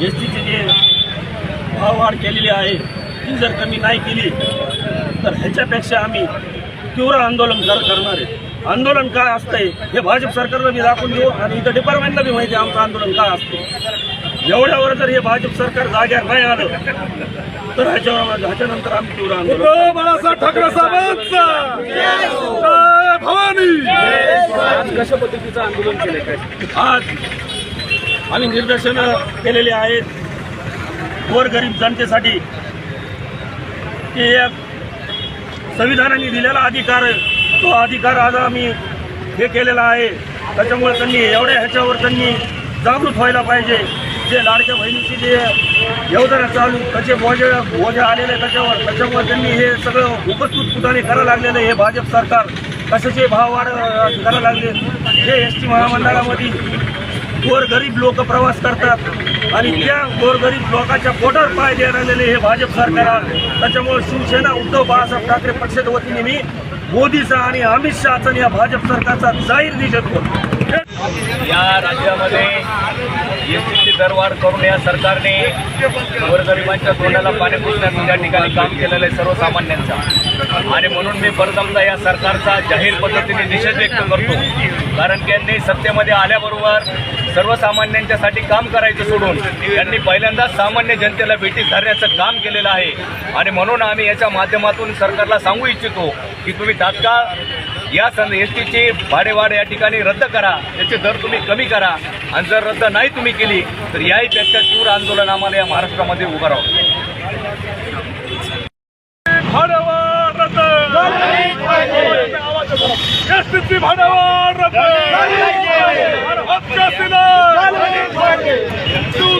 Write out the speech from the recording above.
S टीची जे भाववाढ केलेली आहे ती जर कमी नाही केली तर ह्याच्यापेक्षा आम्ही तीव्र आंदोलन कर करणार आहे. आंदोलन काय असतंय हे भाजप सरकारला मी दाखवून देऊ आणि इथं डिपार्टमेंटला बी माहिती आहे आमचं आंदोलन काय असते एवढ्यावर जर हे भाजप सरकार जाग्यावर नाही आलं तर ह्याच्यावर ह्याच्यानंतर आम्ही तीव्र आंदोलन बाळासाहेब ठाकरे साहेबांचा! जय भवानी! आज कशा पद्धतीचं आंदोलन केलं काय? आज आम्ही निदर्शनं केलेली आहेत. गोरगरीब जनतेसाठी की एक संविधानाने दिलेला अधिकार तो अधिकार आज आम्ही हे केलेला आहे. त्याच्यामुळे त्यांनी एवढ्या ह्याच्यावर त्यांनी जागृत व्हायला पाहिजे. जे लाडक्या बहिणीची जे योजना चालू त्याचे बोजे बोजे आलेले त्याच्यावर त्याच्यामुळे त्यांनी हे सगळं उपस्थितपणे करायला लागलेलं आहे. हे भाजप सरकार कशाचे भाव वाढ करायला लागले हे एस टी महामंडळामध्ये गोरगरीब लोक प्रवास करतात आणि त्या गोरगरीब लोकांच्या पोटावर पाय द्यायला हे भाजप सरकार आहे. त्याच्यामुळे शिवसेना उद्धव बाळासाहेब ठाकरे पक्षाच्या वतीने मी मोदीचा आणि अमित शहाचा आणि या भाजप सरकारचा जाहीर निषेध करतो. या राज्यामध्ये एसटीची दरवाढ करून या सरकारने गोरगरिबांच्या तोंडाला पाणी पुसण्याचं त्या ठिकाणी काम केलेलं आहे सर्वसामान्यांचा. आणि म्हणून मी प्रथमतः या सरकारचा जाहीर पद्धतीने निषेध व्यक्त करतो. कारण की यांनी सत्तेमध्ये आल्याबरोबर सर्वसामान्यांच्यासाठी काम करायचं सोडून त्यांनी पहिल्यांदाच सामान्य जनतेला भेटी धरण्याचं काम केलेलं आहे. आणि म्हणून आम्ही याच्या माध्यमातून सरकारला सांगू इच्छितो की तुम्ही तात्काळ या सं एस टीची भाडेवाढ या ठिकाणी रद्द करा. त्याचे दर तुम्ही कमी करा. आणि जर रद्द नाही तुम्ही केली तर याही त्याच्या तीव्र आंदोलन आम्हाला या महाराष्ट्रामध्ये उभं राहावं.